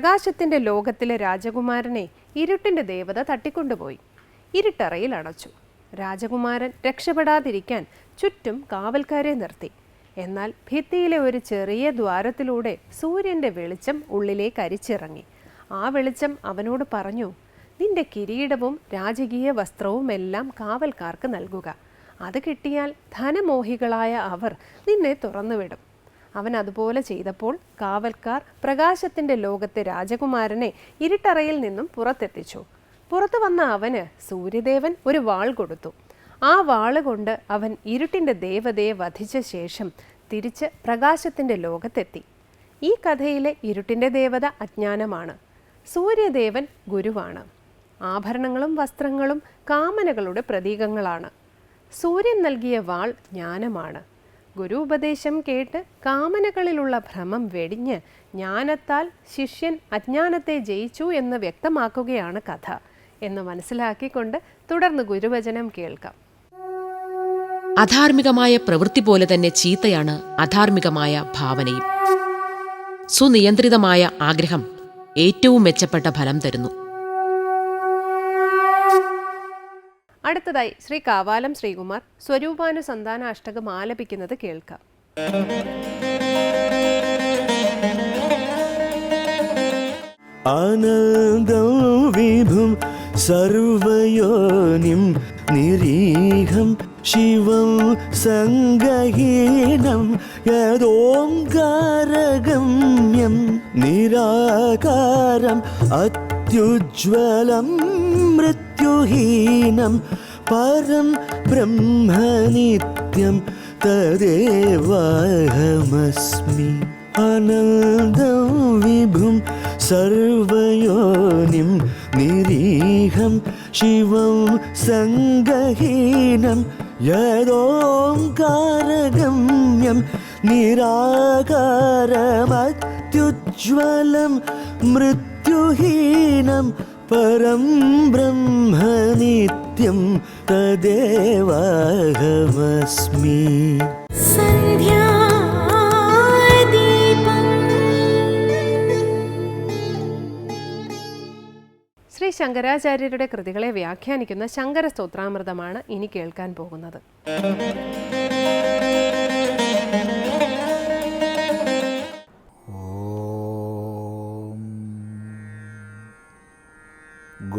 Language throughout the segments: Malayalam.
ഒരിക്കൽ പ്രകാശത്തിന്റെ ലോകത്തിലെ രാജകുമാരനെ ഇരുട്ടിന്റെ ദേവത തട്ടിക്കൊണ്ടുപോയി. ഇരുട്ടറയിൽ അടച്ചു. രാജകുമാരൻ രക്ഷപ്പെടാതിരിക്കാൻ ചുറ്റും കാവൽക്കാരെ നിർത്തി. എന്നാൽ ഭിത്തിയിലെ ഒരു ചെറിയ ദ്വാരത്തിലൂടെ സൂര്യന്റെ വെളിച്ചം ഉള്ളിലേക്ക് അരിച്ചിറങ്ങി. ആ വെളിച്ചം അവനോട് പറഞ്ഞു നിന്റെ കിരീടവും രാജകീയ വസ്ത്രവും എല്ലാം കാവൽക്കാർക്ക് നൽകുക. അത് കിട്ടിയാൽ ധനമോഹികളായ അവർ നിന്നെ തുറന്നുവിടും. അവൻ അതുപോലെ ചെയ്തപ്പോൾ കാവൽക്കാർ പ്രകാശത്തിന്റെ ലോകത്തെ രാജകുമാരനെ ഇരുട്ടറയിൽ നിന്നും പുറത്തെത്തിച്ചു. പുറത്തു വന്ന അവന് സൂര്യദേവൻ ഒരു വാൾ കൊടുത്തു. ആ വാൾ കൊണ്ട് അവൻ ഇരുട്ടിന്റെ ദേവതയെ വധിച്ച ശേഷം തിരിച്ച് പ്രകാശത്തിന്റെ ലോകത്തെത്തി. ഈ കഥയിലെ ഇരുട്ടിന്റെ ദേവത അജ്ഞാനമാണ്. സൂര്യദേവൻ ഗുരുവാണ്. ആഭരണങ്ങളും വസ്ത്രങ്ങളും കാമനകളുടെ പ്രതീകങ്ങളാണ്. സൂര്യൻ നൽകിയ വാൾ ജ്ഞാനമാണ്. ഗുരു ഉപദേശം കേട്ട് കാമനകളിലുള്ള ഭ്രമം വെടിഞ്ഞ് ജ്ഞാനത്താൽ ശിഷ്യൻ അജ്ഞാനത്തെ ജയിച്ചു എന്ന് വ്യക്തമാക്കുകയാണ് കഥ എന്ന് മനസ്സിലാക്കിക്കൊണ്ട് തുടർന്ന് ഗുരുവചനം കേൾക്കാം. അധാർമികമായ പ്രവൃത്തി പോലെ തന്നെ ചീത്തയാണ് അധാർമികമായ ഭാവനയും. സുനിയന്ത്രിതമായ ആഗ്രഹം ഏറ്റവും മെച്ചപ്പെട്ട ഫലം തരുന്നു. അടുത്തതായി ശ്രീ കാവാലം ശ്രീകുമാർ സ്വരൂപാനുസന്ധാന അഷ്ടകം ആലപിക്കുന്നത് കേൾക്കാം. ആനന്ദം വിഭും സർവയോനിം നിരീഹം ശിവം സംഗഹീനം യദോംകാരഗമ്യം നിരാകാരം അത്യുജ്വലം മൃത്യുഹീനം പരം ബ്രഹ്മനിത്യം തദേവാഹമസ്മി. അനന്തം വിഭും സർവയോനിം നിരീഹം ശിവം സംഗഹീനം യദോംകാരഗമ്യം നിരാകാരമത്യുജ്വലം മൃത്യുഹീനം परं ब्रह्म नित्यं तदेवाहमस्मि ശ്രീ ശങ്കരാചാര്യരുടെ കൃതികളെ വ്യാഖ്യാനിക്കുന്ന ശങ്കര സ്തോത്രാമൃതമാണ് ഇനി കേൾക്കാൻ പോകുന്നത്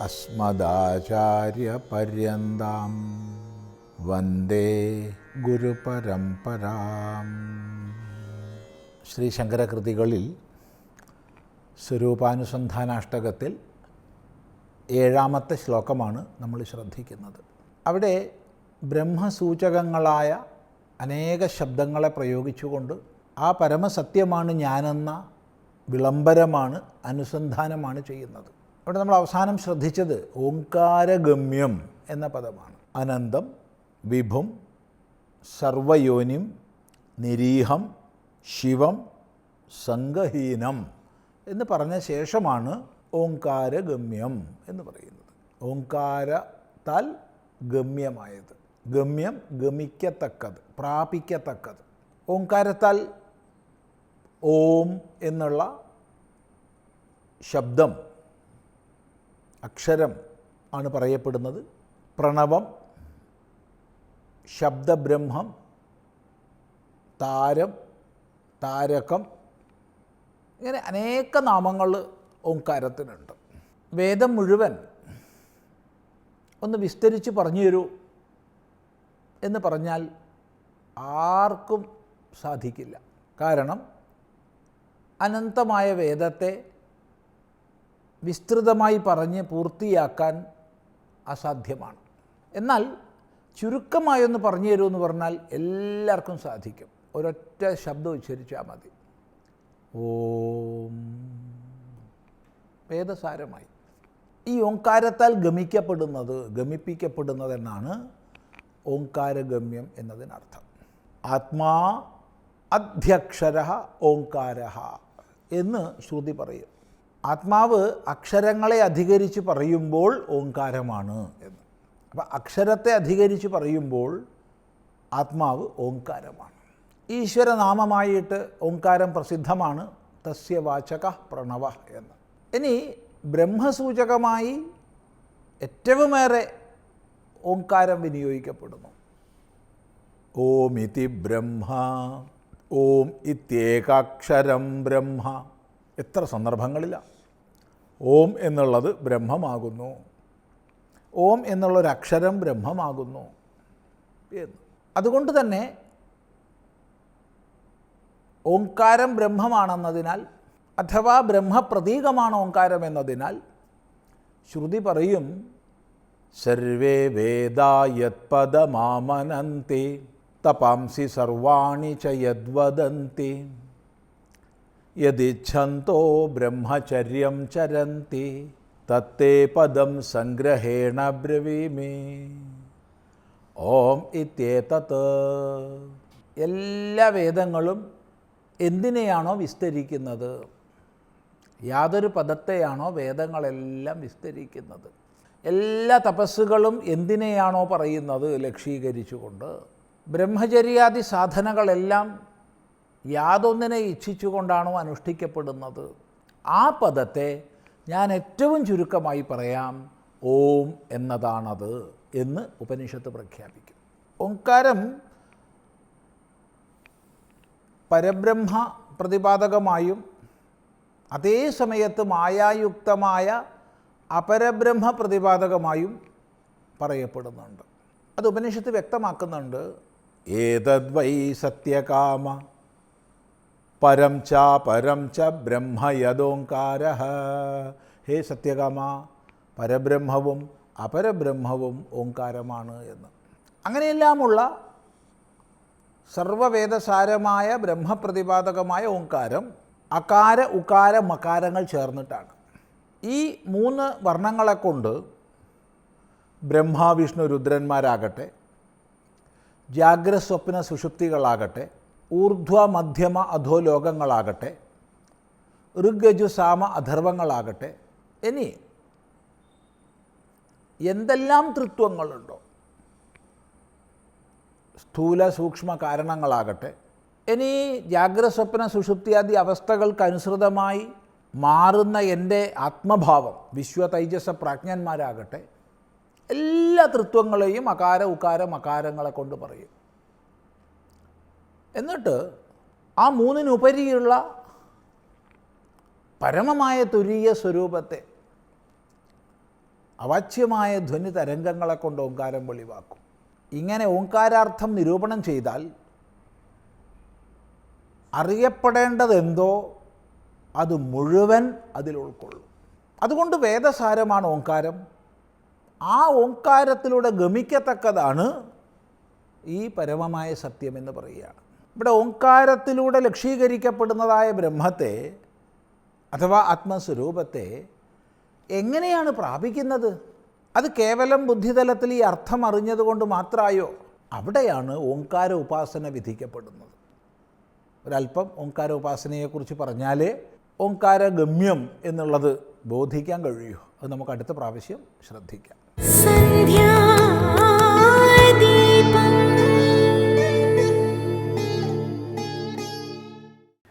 അസ്മദാചാര്യപര്യന്താം. വന്ദേ ഗുരുപരംപരാം ശ്രീ ശങ്കരകൃതികളിൽ സ്വരൂപാനുസന്ധാനാഷ്ടകത്തിൽ ഏഴാമത്തെ ശ്ലോകമാണ് നമ്മൾ ശ്രദ്ധിക്കുന്നത്. അവിടെ ബ്രഹ്മസൂചകങ്ങളായ അനേക ശബ്ദങ്ങളെ പ്രയോഗിച്ചുകൊണ്ട് ആ പരമസത്യമാണ് ഞാനെന്ന വിളംബരമാണ് അനുസന്ധാനമാണ് ചെയ്യുന്നത്. അവിടെ നമ്മൾ അവസാനം ശ്രദ്ധിച്ചത് ഓംകാരഗമ്യം എന്ന പദമാണ്. അനന്തം വിഭും സർവയോനിം നിരീഹം ശിവം സംഗഹീനം എന്ന് പറഞ്ഞ ശേഷമാണ് ഓംകാരഗമ്യം എന്ന് പറയുന്നത്. ഓംകാരത്താൽ ഗമ്യമായത്. ഗമ്യം ഗമിക്കത്തക്കത് പ്രാപിക്കത്തക്കത്. ഓങ്കാരത്താൽ ഓം എന്നുള്ള ശബ്ദം അക്ഷരം ആണ് പറയപ്പെടുന്നത്. പ്രണവം ശബ്ദബ്രഹ്മം താരം താരകം ഇങ്ങനെ അനേക നാമങ്ങൾ ഓംകാരത്തിനുണ്ട്. വേദം മുഴുവൻ ഒന്ന് വിസ്തരിച്ച് പറഞ്ഞു തരൂ എന്ന് പറഞ്ഞാൽ ആർക്കും സാധിക്കില്ല. കാരണം അനന്തമായ വേദത്തെ വിസ്തൃതമായി പറഞ്ഞ് പൂർത്തിയാക്കാൻ അസാധ്യമാണ്. എന്നാൽ ചുരുക്കമായൊന്ന് പറഞ്ഞു തരുമെന്ന് പറഞ്ഞാൽ എല്ലാവർക്കും സാധിക്കും. ഒരൊറ്റ ശബ്ദം ഉച്ചരിച്ചാൽ മതി. ഓം. വേദസാരമായി. ഈ ഓങ്കാരത്താൽ ഗമിക്കപ്പെടുന്നത് ഗമിപ്പിക്കപ്പെടുന്നത് എന്നാണ് ഓങ്കാരഗമ്യം എന്നതിനർത്ഥം. ആത്മാ അധ്യക്ഷര ഓങ്കാര എന്ന് ശ്രുതി പറയും. ആത്മാവ് അക്ഷരങ്ങളെ അധികരിച്ച് പറയുമ്പോൾ ഓങ്കാരമാണ് എന്ന്. അപ്പം അക്ഷരത്തെ അധികരിച്ച് പറയുമ്പോൾ ആത്മാവ് ഓങ്കാരമാണ്. ഈശ്വരനാമമായിട്ട് ഓങ്കാരം പ്രസിദ്ധമാണ് തസ്യ വാചക പ്രണവ എന്ന്. ഇനി ബ്രഹ്മസൂചകമായി ഏറ്റവുമേറെ ഓങ്കാരം വിനിയോഗിക്കപ്പെടുന്നു. ഓം ഇതി ബ്രഹ്മ ഓം ഇത്യേകാക്ഷരം ബ്രഹ്മ. എത്ര സന്ദർഭങ്ങളിലാണ് ഓം എന്നുള്ളത് ബ്രഹ്മമാകുന്നു. ഓം എന്നുള്ളൊരക്ഷരം ബ്രഹ്മമാകുന്നു. എന്ന്. അതുകൊണ്ട് തന്നെ ഓംകാരം ബ്രഹ്മമാണെന്നതിനാൽ അഥവാ ബ്രഹ്മപ്രതീകമാണ് ഓംകാരം എന്നതിനാൽ ശ്രുതി പറയും സർവേ വേദായത്പദമാമനന്തി തപാംസി സർവാണി ചയദ്വദന്തി യദ്വദന്തി. യദിച്ഛന്തോ ബ്രഹ്മചര്യം ചരന്തി തത്തേ പദം സംഗ്രഹേണ ബ്രവീമി ഓം ഇത്യേതത് എല്ലാ വേദങ്ങളും എന്തിനെയാണോ വിസ്തരിക്കുന്നത്? യാതൊരു പദത്തെയാണോ വേദങ്ങളെല്ലാം വിസ്തരിക്കുന്നത്? എല്ലാ തപസ്സുകളും എന്തിനെയാണോ പറയുന്നത് ലക്ഷീകരിച്ചുകൊണ്ട്? ബ്രഹ്മചര്യാദി സാധനകളെല്ലാം യാതൊന്നിനെ ഇച്ഛിച്ചുകൊണ്ടാണോ അനുഷ്ഠിക്കപ്പെടുന്നത്? ആ പദത്തെ ഞാൻ ഏറ്റവും ചുരുക്കമായി പറയാം ഓം എന്നതാണത് എന്ന് ഉപനിഷത്ത് പ്രഖ്യാപിക്കും. ഓങ്കാരം പരബ്രഹ്മ പ്രതിപാദകമായും അതേ സമയത്ത് മായായുക്തമായ അപരബ്രഹ്മ പ്രതിപാദകമായും പറയപ്പെടുന്നുണ്ട്. അത് ഉപനിഷത്ത് വ്യക്തമാക്കുന്നുണ്ട്. ഏതദ്വൈ സത്യകാമ പരം ച പരം ച ബ്രഹ്മയതോങ്കാര ഹേ സത്യകാമ പരബ്രഹ്മവും അപരബ്രഹ്മവും ഓങ്കാരമാണ് എന്ന്. അങ്ങനെയെല്ലാമുള്ള സർവവേദസാരമായ ബ്രഹ്മപ്രതിപാദകമായ ഓങ്കാരം അകാര ഉകാര മകാരങ്ങൾ ചേർന്നിട്ടാണ്. ഈ മൂന്ന് വർണങ്ങളെ കൊണ്ട് ബ്രഹ്മ വിഷ്ണു രുദ്രന്മാരാകട്ടെ ജാഗ്രസ്വപ്ന സുഷുപ്തികളാകട്ടെ ഊർധ്വ മധ്യമ അധോലോകങ്ങളാകട്ടെ ഋഗ്യജു സാമ അധർവങ്ങളാകട്ടെ ഇനി എന്തെല്ലാം തൃത്വങ്ങളുണ്ടോ? സ്ഥൂല സൂക്ഷ്മ കാരണങ്ങളാകട്ടെ ഇനി ജാഗ്രസ്വപ്ന സുഷുപ്തിയാദി അവസ്ഥകൾക്കനുസൃതമായി മാറുന്ന എന്റെ ആത്മഭാവം വിശ്വ തൈജസ പ്രാജ്ഞന്മാരാകട്ടെ എല്ലാ തൃത്വങ്ങളെയും അകാര ഉകാര മകാരങ്ങളെ കൊണ്ട് പറയും. എന്നിട്ട് ആ മൂന്നിനുപരിയുള്ള പരമമായ തുരീയ സ്വരൂപത്തെ അവാച്യമായ ധ്വനി തരംഗങ്ങളെ കൊണ്ട് ഓങ്കാരം വെളിവാക്കും. ഇങ്ങനെ ഓങ്കാരാർത്ഥം നിരൂപണം ചെയ്താൽ അറിയപ്പെടേണ്ടതെന്തോ അത് മുഴുവൻ അതിൽ ഉൾക്കൊള്ളും. അതുകൊണ്ട് വേദസാരമാണ് ഓങ്കാരം. ആ ഓങ്കാരത്തിലൂടെ ഗമിക്കത്തക്കതാണ് ഈ പരമമായ സത്യം എന്ന് പറയുകയാണ്. ഇവിടെ ഓങ്കാരത്തിലൂടെ ലക്ഷീകരിക്കപ്പെടുന്നതായ ബ്രഹ്മത്തെ അഥവാ ആത്മസ്വരൂപത്തെ എങ്ങനെയാണ് പ്രാപിക്കുന്നത്? അത് കേവലം ബുദ്ധിതലത്തിൽ ഈ അർത്ഥം അറിഞ്ഞതുകൊണ്ട് മാത്രമായോ? അവിടെയാണ് ഓങ്കാര ഉപാസന വിധിക്കപ്പെടുന്നത്. ഒരല്പം ഓങ്കാര ഉപാസനയെക്കുറിച്ച് പറഞ്ഞാലേ ഓങ്കാര ഗമ്യം എന്നുള്ളത് ബോധിക്കാൻ കഴിയൂ. അത് നമുക്ക് അടുത്ത പ്രാവശ്യം ശ്രദ്ധിക്കാം.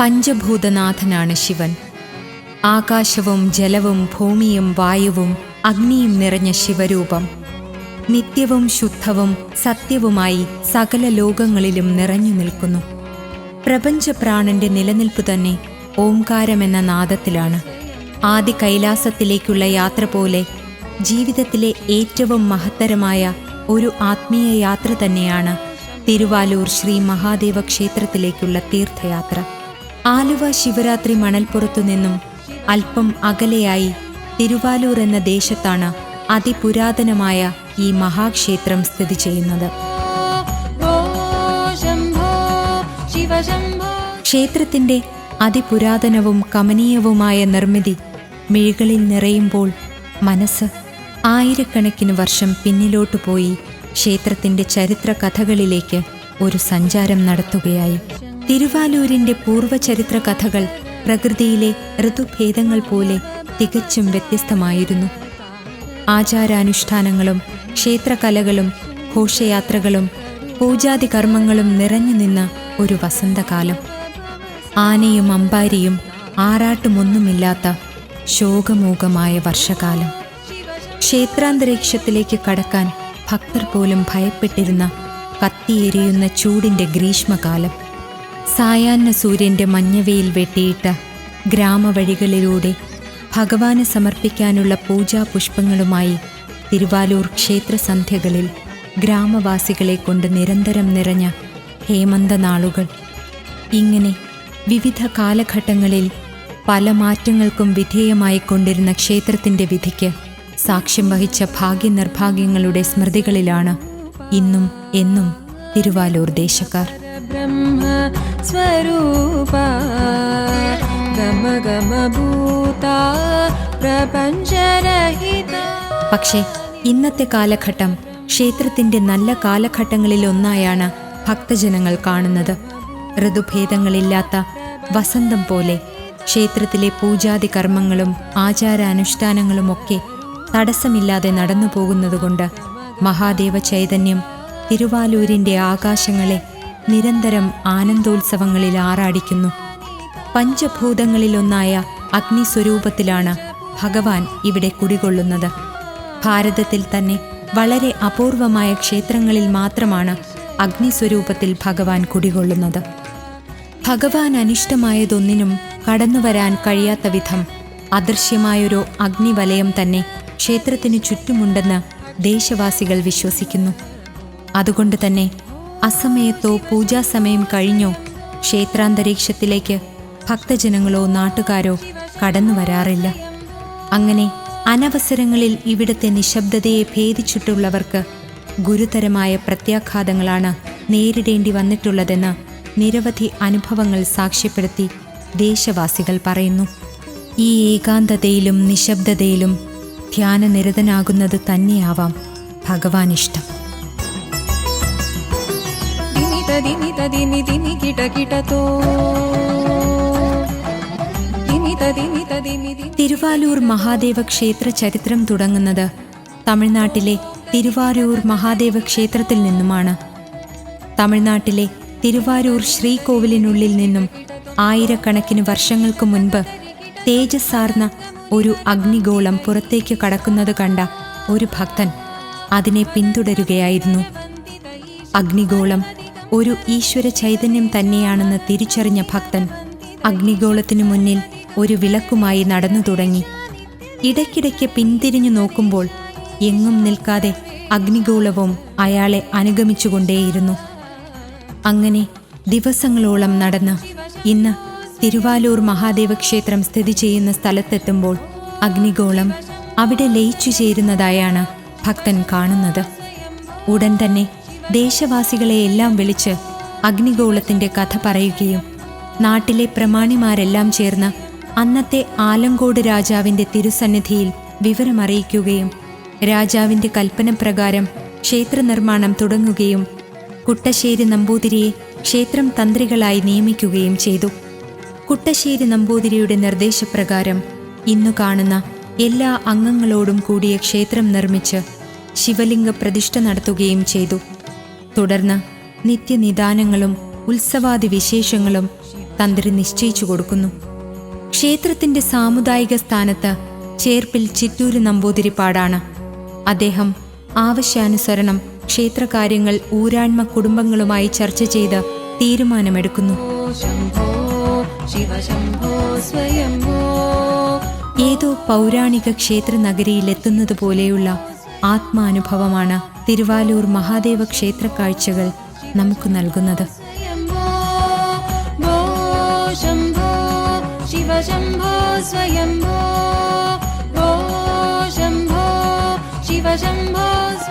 പഞ്ചഭൂതനാഥനാണ് ശിവൻ. ആകാശവും ജലവും ഭൂമിയും വായുവും അഗ്നിയും നിറഞ്ഞ ശിവരൂപം. നിത്യവും ശുദ്ധവും സത്യവുമായി സകല ലോകങ്ങളിലും നിറഞ്ഞു നിൽക്കുന്നു. പ്രപഞ്ചപ്രാണന്റെ നിലനിൽപ്പ് തന്നെ ഓംകാരമെന്ന നാദത്തിലാണ്. ആദി കൈലാസത്തിലേക്കുള്ള യാത്ര പോലെ ജീവിതത്തിലെ ഏറ്റവും മഹത്തരമായ ഒരു ആത്മീയ യാത്ര തന്നെയാണ് തിരുവാലൂർ ശ്രീ മഹാദേവ ക്ഷേത്രത്തിലേക്കുള്ള തീർത്ഥയാത്ര. ആലുവ ശിവരാത്രി മണൽപ്പുറത്തു നിന്നും അല്പം അകലെയായി തിരുവാലൂർ എന്ന ദേശത്താണ് അതിപുരാതനമായ ഈ മഹാക്ഷേത്രം സ്ഥിതി ചെയ്യുന്നത്. ക്ഷേത്രത്തിന്റെ അതിപുരാതനവും കമനീയവുമായ നിർമ്മിതി മിഴികളിൽ നിറയുമ്പോൾ മനസ്സ് ആയിരക്കണക്കിന് വർഷം പിന്നിലോട്ടു പോയി ക്ഷേത്രത്തിന്റെ ചരിത്ര കഥകളിലേക്ക് ഒരു സഞ്ചാരം നടത്തുകയായി. തിരുവാലൂരിന്റെ പൂർവചരിത്ര കഥകൾ പ്രകൃതിയിലെ ഋതുഭേദങ്ങൾ പോലെ തികച്ചും വ്യത്യസ്തമായിരുന്നു. ആചാരാനുഷ്ഠാനങ്ങളും ക്ഷേത്രകലകളും ഘോഷയാത്രകളും പൂജാതി കർമ്മങ്ങളും നിറഞ്ഞു നിന്ന ഒരു വസന്തകാലം. ആനയും അമ്പാരിയും ആറാട്ടുമൊന്നുമില്ലാത്ത ശോകമൂകമായ വർഷകാലം. ക്ഷേത്രാന്തരീക്ഷത്തിലേക്ക് കടക്കാൻ ഭക്തർ പോലും ഭയപ്പെട്ടിരുന്ന കത്തിയെരിയുന്ന ചൂടിന്റെ ഗ്രീഷ്മകാലം. സായാഹ്ന സൂര്യന്റെ മഞ്ഞവയിൽ വെട്ടിയിട്ട ഗ്രാമവഴികളിലൂടെ ഭഗവാന് സമർപ്പിക്കാനുള്ള പൂജാ പുഷ്പങ്ങളുമായി തിരുവാലൂർ ക്ഷേത്രസന്ധ്യകളിൽ ഗ്രാമവാസികളെ കൊണ്ട് നിരന്തരം നിറഞ്ഞ ഹേമന്ത നാളുകൾ. ഇങ്ങനെ വിവിധ കാലഘട്ടങ്ങളിൽ പല മാറ്റങ്ങൾക്കും വിധേയമായി കൊണ്ടിരുന്ന ക്ഷേത്രത്തിന്റെ വിധിക്ക് സാക്ഷ്യം വഹിച്ച ഭാഗ്യനിർഭാഗ്യങ്ങളുടെ സ്മൃതികളിലാണ് ഇന്നും എന്നും തിരുവാലൂർ ദേശക്കാർ. ബ്രഹ്മ स्वरूपा गम गम भूता प्रपञ्चरहिता പക്ഷേ ഇന്നത്തെ കാലഘട്ടം ക്ഷേത്രത്തിന്റെ നല്ല കാലഘട്ടങ്ങളിൽ ഒന്നായാണ് ഭക്തജനങ്ങൾ കാണുന്നത് ഋതുഭേദങ്ങളില്ലാത്ത വസന്തം പോലെ ക്ഷേത്രത്തിലെ പൂജാതി കർമ്മങ്ങളും ആചാരാനുഷ്ഠാനങ്ങളുമൊക്കെ തടസ്സമില്ലാതെ നടന്നു പോകുന്നതുകൊണ്ട് മഹാദേവ ചൈതന്യം തിരുവാലൂരിന്റെ ആകാശങ്ങളെ നിരന്തരം ആനന്ദോത്സവങ്ങളിൽ ആറാടിക്കുന്നു. പഞ്ചഭൂതങ്ങളിലൊന്നായ അഗ്നിസ്വരൂപത്തിലാണ് ഭഗവാൻ ഇവിടെ കുടികൊള്ളുന്നത്. ഭാരതത്തിൽ തന്നെ വളരെ അപൂർവമായ ക്ഷേത്രങ്ങളിൽ മാത്രമാണ് അഗ്നിസ്വരൂപത്തിൽ ഭഗവാൻ കുടികൊള്ളുന്നത്. ഭഗവാൻ അനിഷ്ടമായതൊന്നിനും കടന്നുവരാൻ കഴിയാത്ത വിധം അദൃശ്യമായൊരു അഗ്നിവലയം തന്നെ ക്ഷേത്രത്തിനു ചുറ്റുമുണ്ടെന്ന് ദേശവാസികൾ വിശ്വസിക്കുന്നു. അതുകൊണ്ട് തന്നെ അസമയത്തോ പൂജാസമയം കഴിഞ്ഞോ? ക്ഷേത്രാന്തരീക്ഷത്തിലേക്ക് ഭക്തജനങ്ങളോ നാട്ടുകാരോ കടന്നു വരാറില്ല. അങ്ങനെ അനവസരങ്ങളിൽ ഇവിടുത്തെ നിശബ്ദതയെ ഭേദിച്ചിട്ടുള്ളവർക്ക് ഗുരുതരമായ പ്രത്യാഘാതങ്ങളാണ് നേരിടേണ്ടി വന്നിട്ടുള്ളതെന്ന് നിരവധി അനുഭവങ്ങൾ സാക്ഷ്യപ്പെടുത്തി ദേശവാസികൾ പറയുന്നു. ഈ ഏകാന്തതയിലും നിശബ്ദതയിലും ധ്യാനനിരതനാകുന്നത് തന്നെയാവാം ഭഗവാനിഷ്ടം. దిమి దిమి దిమి గిట గిటతో തിരുവാലൂർ മഹാദേവ ക്ഷേത്ര ചരിത്രം തുടങ്ങുന്നത് തമിഴ്നാട്ടിലെ തിരുവാരൂർ മഹാദേവ ക്ഷേത്രത്തിൽ നിന്നുമാണ്. തമിഴ്നാട്ടിലെ തിരുവാരൂർ ശ്രീകോവിലിനുള്ളിൽ നിന്നും ആയിരക്കണക്കിന് വർഷങ്ങൾക്ക് മുൻപ് തേജസ്സാർന്ന ഒരു അഗ്നിഗോളം പുറത്തേക്ക് കടക്കുന്നത് കണ്ട ഒരു ഭക്തൻ അതിനെ പിന്തുടരുകയായിരുന്നു. അഗ്നിഗോളം ഒരു ഈശ്വര ചൈതന്യം തന്നെയാണെന്ന് തിരിച്ചറിഞ്ഞ ഭക്തൻ അഗ്നിഗോളത്തിനു മുന്നിൽ ഒരു വിളക്കുമായി നടന്നു തുടങ്ങി. ഇടയ്ക്കിടയ്ക്ക് പിന്തിരിഞ്ഞു നോക്കുമ്പോൾ എങ്ങും നിൽക്കാതെ അഗ്നിഗോളവും അയാളെ അനുഗമിച്ചുകൊണ്ടേയിരുന്നു. അങ്ങനെ ദിവസങ്ങളോളം നടന്ന് ഇന്ന് തിരുവാലൂർ മഹാദേവ ക്ഷേത്രം സ്ഥിതി ചെയ്യുന്ന സ്ഥലത്തെത്തുമ്പോൾ അഗ്നിഗോളം അവിടെ ലയിച്ചു ചേരുന്നതായാണ് ഭക്തൻ കാണുന്നത്. ഉടൻ തന്നെ ദേശവാസികളെയെല്ലാം വിളിച്ച് അഗ്നിഗോളത്തിന്റെ കഥ പറയുകയും നാട്ടിലെ പ്രമാണിമാരെല്ലാം ചേർന്ന് അന്നത്തെ ആലങ്കോട് രാജാവിന്റെ തിരുസന്നിധിയിൽ വിവരമറിയിക്കുകയും രാജാവിന്റെ കൽപ്പനപ്രകാരം ക്ഷേത്രനിർമ്മാണം തുടങ്ങുകയും കുട്ടശ്ശേരി നമ്പൂതിരിയെ ക്ഷേത്രം തന്ത്രികളായി നിയമിക്കുകയും ചെയ്തു. കുട്ടശ്ശേരി നമ്പൂതിരിയുടെ നിർദ്ദേശപ്രകാരം ഇന്നു കാണുന്ന എല്ലാ അംഗങ്ങളോടും കൂടിയ ക്ഷേത്രം നിർമ്മിച്ച് ശിവലിംഗ പ്രതിഷ്ഠ നടത്തുകയും ചെയ്തു. തുടർന്ന് നിത്യനിദാനങ്ങളും ഉത്സവാദി വിശേഷങ്ങളും തന്ത്രി നിശ്ചയിച്ചു കൊടുക്കുന്നു. ക്ഷേത്രത്തിന്റെ സാമുദായിക സ്ഥാനത്ത് ചേർപ്പിൽ ചിറ്റൂര് നമ്പൂതിരിപ്പാടാണ്. അദ്ദേഹം ആവശ്യാനുസരണം ക്ഷേത്രകാര്യങ്ങൾ ഊരാൺമ കുടുംബങ്ങളുമായി ചർച്ച ചെയ്ത് തീരുമാനമെടുക്കുന്നു. ഏതോ പൗരാണിക ക്ഷേത്ര നഗരിയിലെത്തുന്നത് പോലെയുള്ള ആത്മാനുഭവമാണ് തിരുവാലൂർ മഹാദേവ ക്ഷേത്ര കാഴ്ചകൾ നമുക്ക് നൽകുന്നത്. സ്വയംഭോ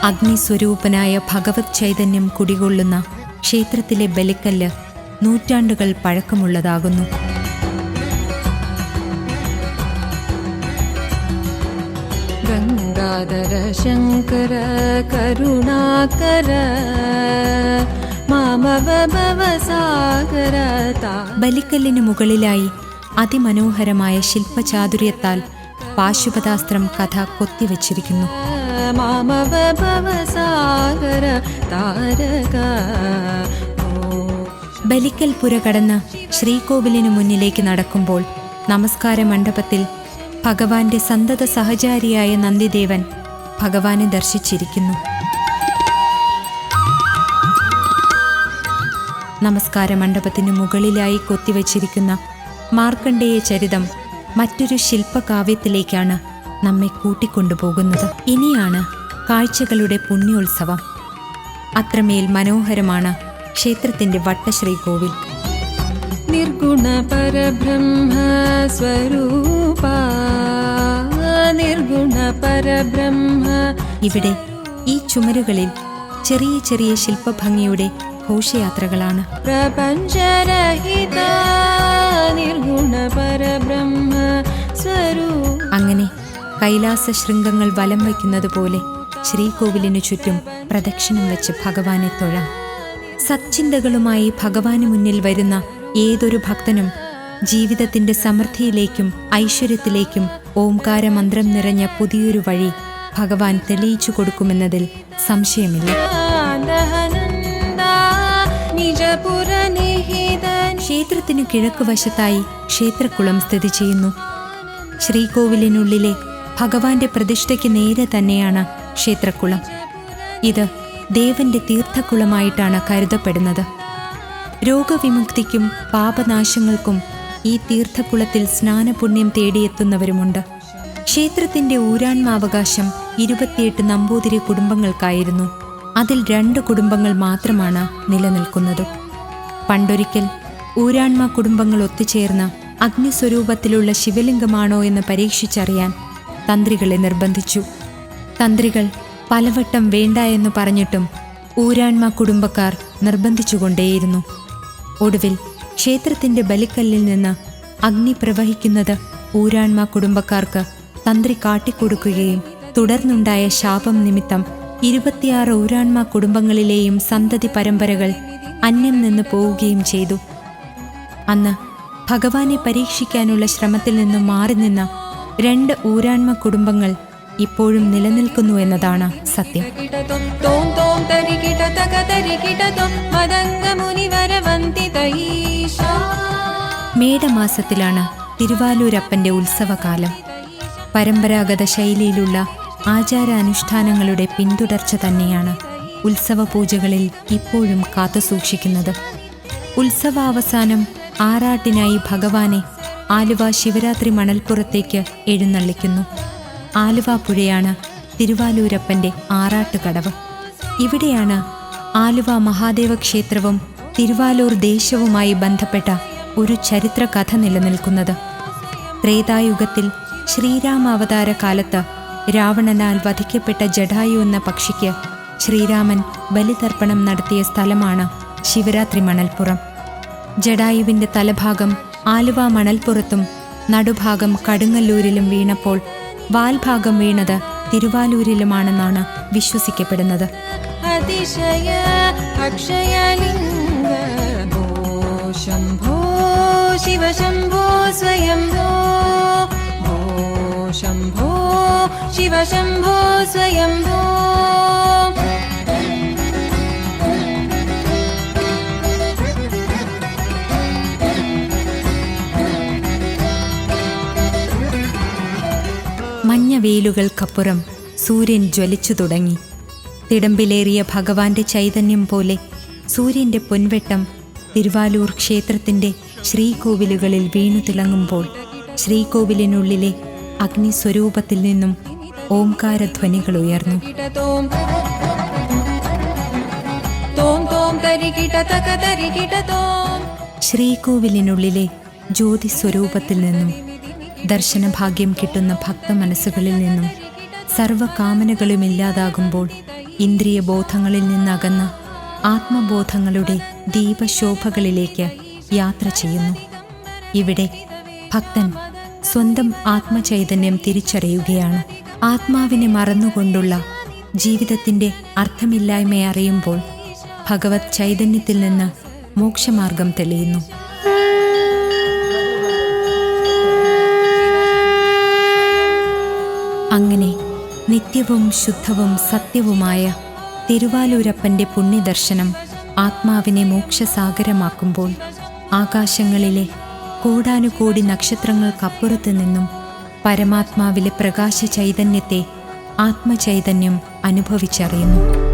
അഗ്നിസ്വരൂപനായ ഭഗവത് ചൈതന്യം കുടികൊള്ളുന്ന ക്ഷേത്രത്തിലെ ബലിക്കല്ല് നൂറ്റാണ്ടുകൾ പഴക്കമുള്ളതാകുന്നു. ഗംഗാധര ശങ്കര കരുണാകര ഭവസാഗര ബലിക്കല്ലിന് മുകളിലായി അതിമനോഹരമായ ശില്പചാതുര്യത്താൽ പാശുപതാസ്ത്രം കഥ കൊത്തിവച്ചിരിക്കുന്നു. ബലിക്കൽ പുര കടന്ന് ശ്രീകോവിലിനു മുന്നിലേക്ക് നടക്കുമ്പോൾ നമസ്കാര മണ്ഡപത്തിൽ ഭഗവാന്റെ സന്തത സഹചാരിയായ നന്ദിദേവൻ ഭഗവാനെ ദർശിച്ചിരിക്കുന്നു. നമസ്കാര മണ്ഡപത്തിന് മുകളിലായി കൊത്തിവച്ചിരിക്കുന്ന മാർക്കണ്ഡേയ ചരിതം മറ്റൊരു ശില്പകാവ്യത്തിലേക്കാണ് നമ്മെ കൂട്ടിക്കൊണ്ടുപോകുന്നത്. ഇനിയാണ് കാഴ്ചകളുടെ പുണ്യോത്സവം. അത്രമേൽ മനോഹരമാണ് ക്ഷേത്രത്തിന്റെ വട്ടശ്രീകോവിൽ. നിർഗുണ പരബ്രഹ്മ സ്വരൂപ ഇവിടെ ഈ ചുമരുകളിൽ ചെറിയ ചെറിയ ശില്പഭംഗിയുടെ ഘോഷയാത്രകളാണ്. അങ്ങനെ കൈലാസ ശൃംഗങ്ങൾ വലം വയ്ക്കുന്നത് പോലെ ശ്രീകോവിലിനു ചുറ്റും പ്രദക്ഷിണം വെച്ച് ഭഗവാനെ തൊഴാം. സച്ചിന്തകളുമായി ഭഗവാന് മുന്നിൽ വരുന്ന ഏതൊരു ഭക്തനും ജീവിതത്തിന്റെ സമൃദ്ധിയിലേക്കും ഐശ്വര്യത്തിലേക്കും ഓംകാര മന്ത്രം നിറഞ്ഞ പുതിയൊരു വഴി ഭഗവാൻ തെളിയിച്ചു കൊടുക്കുമെന്നതിൽ സംശയമില്ല. ക്ഷേത്രത്തിനു കിഴക്ക് വശത്തായി ക്ഷേത്രത്തിനു കിഴക്കുവശത്തായി ക്ഷേത്രക്കുളം സ്ഥിതി ചെയ്യുന്നു. ശ്രീകോവിലിനുള്ളിലെ ഭഗവാന്റെ പ്രതിഷ്ഠയ്ക്ക് നേരെ തന്നെയാണ് ക്ഷേത്രക്കുളം. ഇത് ദേവന്റെ തീർത്ഥക്കുളമായിട്ടാണ് കരുതപ്പെടുന്നത്. രോഗവിമുക്തിക്കും പാപനാശങ്ങൾക്കും ഈ തീർത്ഥക്കുളത്തിൽ സ്നാനപുണ്യം തേടിയെത്തുന്നവരുമുണ്ട്. ക്ഷേത്രത്തിന്റെ ഊരാൺമാവകാശം ഇരുപത്തിയെട്ട് നമ്പൂതിരി കുടുംബങ്ങൾക്കായിരുന്നു. അതിൽ രണ്ട് കുടുംബങ്ങൾ മാത്രമാണ് നിലനിൽക്കുന്നത്. പണ്ടൊരിക്കൽ ഊരാൺമ കുടുംബങ്ങൾ ഒത്തുചേർന്ന് അഗ്നിസ്വരൂപത്തിലുള്ള ശിവലിംഗമാണോ എന്ന് പരീക്ഷിച്ചറിയാൻ തന്ത്രികളെ നിർബന്ധിച്ചു. തന്ത്രികൾ പലവട്ടം വേണ്ട എന്ന് പറഞ്ഞിട്ടും ഊരാൺമ കുടുംബക്കാർ നിർബന്ധിച്ചുകൊണ്ടേയിരുന്നു. ഒടുവിൽ ക്ഷേത്രത്തിന്റെ ബലിക്കല്ലിൽ നിന്ന് അഗ്നി പ്രവഹിക്കുന്നത് ഊരാൺമ കുടുംബക്കാർക്ക് തന്ത്രി കാട്ടിക്കൊടുക്കുകയും തുടർന്നുണ്ടായ ശാപം നിമിത്തം ഇരുപത്തിയാറ് ഊരാൺമ കുടുംബങ്ങളിലെയും സന്തതി പരമ്പരകൾ അന്യം നിന്ന് പോവുകയും ചെയ്തു. അന്ന് ഭഗവാനെ പരീക്ഷിക്കാനുള്ള ശ്രമത്തിൽ നിന്നും മാറി നിന്ന രണ്ട് ഊരാൺമ കുടുംബങ്ങൾ ഇപ്പോഴും നിലനിൽക്കുന്നു എന്നതാണ് സത്യം. മേടമാസത്തിലാണ് തിരുവാലൂരപ്പന്റെ ഉത്സവകാലം. പരമ്പരാഗത ശൈലിയിലുള്ള ആചാരാനുഷ്ഠാനങ്ങളുടെ പിന്തുടർച്ച തന്നെയാണ് ഉത്സവ പൂജകളിൽ ഇപ്പോഴും കാത്തുസൂക്ഷിക്കുന്നത്. ഉത്സവാവസാനം ആറാട്ടിനായി ഭഗവാനെ ആലുവ ശിവരാത്രി മണൽപ്പുറത്തേക്ക് എഴുന്നള്ളിക്കുന്നു. ആലുവ പുഴയാണ് തിരുവാലൂരപ്പന്റെ ആറാട്ടുകടവ്. ഇവിടെയാണ് ആലുവ മഹാദേവ ക്ഷേത്രവും തിരുവാലൂർ ദേശവുമായി ബന്ധപ്പെട്ട ഒരു ചരിത്ര കഥ നിലനിൽക്കുന്നത്. ത്രേതായുഗത്തിൽ ശ്രീരാമാവതാര കാലത്ത് രാവണനാൽ വധിക്കപ്പെട്ട ജഡായു എന്ന പക്ഷിക്ക് ശ്രീരാമൻ ബലിതർപ്പണം നടത്തിയ സ്ഥലമാണ് ശിവരാത്രി മണൽപ്പുറം. ജഡായുവിന്റെ തലഭാഗം ആലുവ മണൽപ്പുറത്തും നടുഭാഗം കടുങ്ങല്ലൂരിലും വീണപ്പോൾ വാൽഭാഗം വീണത് തിരുവാലൂരിലുമാണെന്നാണ് വിശ്വസിക്കപ്പെടുന്നത്. അതിശയ ശംഭോ ശിവശംഭോ സ്വയംഭോ ശംഭോ ശിവശംഭോ സ്വയംഭോ. വെയിലുകൾക്കപ്പുറം സൂര്യൻ ജ്വലിച്ചു തുടങ്ങി. തിടമ്പിലേറിയ ഭഗവാന്റെ ചൈതന്യം പോലെ സൂര്യന്റെ പൊൻവെട്ടം തിരുവാലൂർ ക്ഷേത്രത്തിന്റെ ശ്രീകോവിലുകളിൽ വീണു തിളങ്ങുമ്പോൾ ശ്രീകോവിലിനുള്ളിലെ അഗ്നിസ്വരൂപത്തിൽ നിന്നും ഓംകാരധ്വനികൾ ഉയർന്നു. ശ്രീകോവിലിനുള്ളിലെ ജ്യോതിസ്വരൂപത്തിൽ നിന്നും ദർശനഭാഗ്യം കിട്ടുന്ന ഭക്ത മനസ്സുകളിൽ നിന്നും സർവകാമനകളും ഇല്ലാതാകുമ്പോൾ ഇന്ദ്രിയ ബോധങ്ങളിൽ നിന്നകന്ന് ആത്മബോധങ്ങളുടെ ദീപശോഭകളിലേക്ക് യാത്ര ചെയ്യുന്നു. ഇവിടെ ഭക്തൻ സ്വന്തം ആത്മചൈതന്യം തിരിച്ചറിയുകയാണ്. ആത്മാവിനെ മറന്നുകൊണ്ടുള്ള ജീവിതത്തിന്റെ അർത്ഥമില്ലായ്മ അറിയുമ്പോൾ ഭഗവത് ചൈതന്യത്തിൽ നിന്ന് മോക്ഷമാർഗം തെളിയുന്നു. അങ്ങനെ നിത്യവും ശുദ്ധവും സത്യവുമായ തിരുവാലൂരപ്പന്റെ പുണ്യദർശനം ആത്മാവിനെ മോക്ഷസാഗരമാക്കുമ്പോൾ ആകാശങ്ങളിലെ കോടാനുകോടി നക്ഷത്രങ്ങൾക്കപ്പുറത്തു നിന്നും പരമാത്മാവിലെ പ്രകാശ ചൈതന്യത്തെ ആത്മചൈതന്യം അനുഭവിച്ചറിയുന്നു.